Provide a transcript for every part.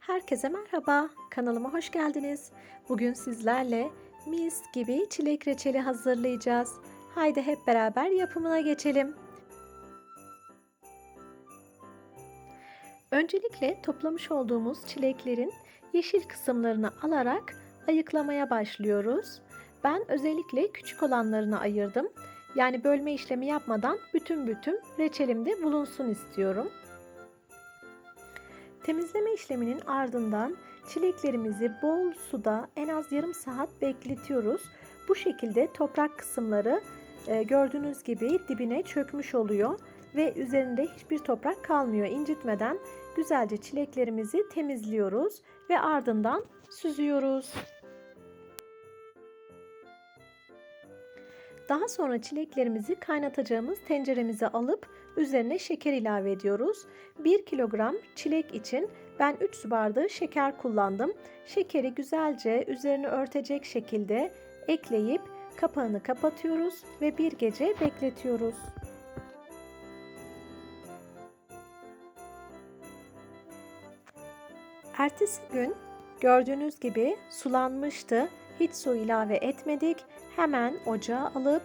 Herkese merhaba, kanalıma hoş geldiniz. Bugün sizlerle mis gibi çilek reçeli hazırlayacağız. Haydi hep beraber yapımına geçelim. Öncelikle toplamış olduğumuz çileklerin yeşil kısımlarını alarak ayıklamaya başlıyoruz. Ben özellikle küçük olanlarını ayırdım. Yani bölme işlemi yapmadan bütün bütün reçelimde bulunsun istiyorum. Temizleme işleminin ardından çileklerimizi bol suda en az yarım saat bekletiyoruz. Bu şekilde toprak kısımları e, gördüğünüz gibi dibine çökmüş oluyor ve üzerinde hiçbir toprak kalmıyor. İncitmeden güzelce çileklerimizi temizliyoruz ve ardından süzüyoruz. Daha sonra çileklerimizi kaynatacağımız tenceremize alıp üzerine şeker ilave ediyoruz. 1 kilogram çilek için ben 3 su bardağı şeker kullandım. Şekeri güzelce üzerini örtecek şekilde ekleyip kapağını kapatıyoruz ve bir gece bekletiyoruz. Ertesi gün gördüğünüz gibi sulanmıştı. Hiç su ilave etmedik. Hemen ocağa alıp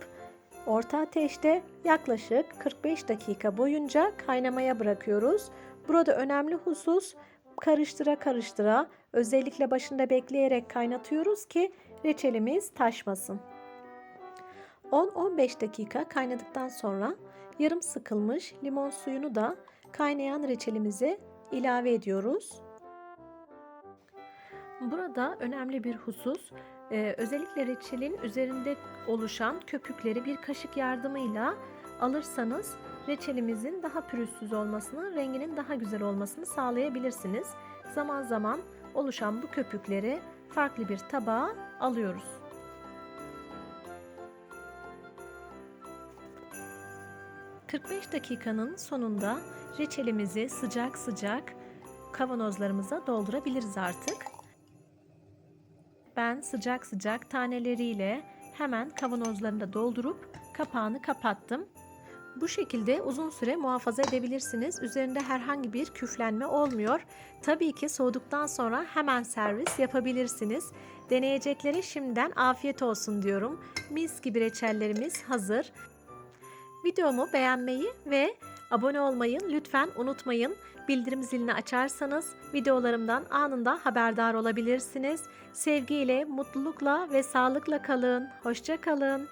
orta ateşte yaklaşık 45 dakika boyunca kaynamaya bırakıyoruz. Burada önemli husus karıştıra karıştıra özellikle başında bekleyerek kaynatıyoruz ki reçelimiz taşmasın. 10-15 dakika kaynadıktan sonra yarım sıkılmış limon suyunu da kaynayan reçelimize ilave ediyoruz. Burada önemli bir husus ee, özellikle reçelin üzerinde oluşan köpükleri bir kaşık yardımıyla alırsanız reçelimizin daha pürüzsüz olmasını, renginin daha güzel olmasını sağlayabilirsiniz. Zaman zaman oluşan bu köpükleri farklı bir tabağa alıyoruz. ...45 dakikanın sonunda reçelimizi sıcak sıcak kavanozlarımıza doldurabiliriz artık. Ben sıcak sıcak taneleriyle hemen kavanozlarında doldurup kapağını kapattım. Bu şekilde uzun süre muhafaza edebilirsiniz. Üzerinde herhangi bir küflenme olmuyor. Tabii ki soğuduktan sonra hemen servis yapabilirsiniz. Deneyeceklere şimdiden afiyet olsun diyorum. Mis gibi reçellerimiz hazır. Videomu beğenmeyi ve abone olmayı lütfen unutmayın. Bildirim zilini açarsanız videolarımdan anında haberdar olabilirsiniz. Sevgiyle, mutlulukla ve sağlıkla kalın. Hoşça kalın.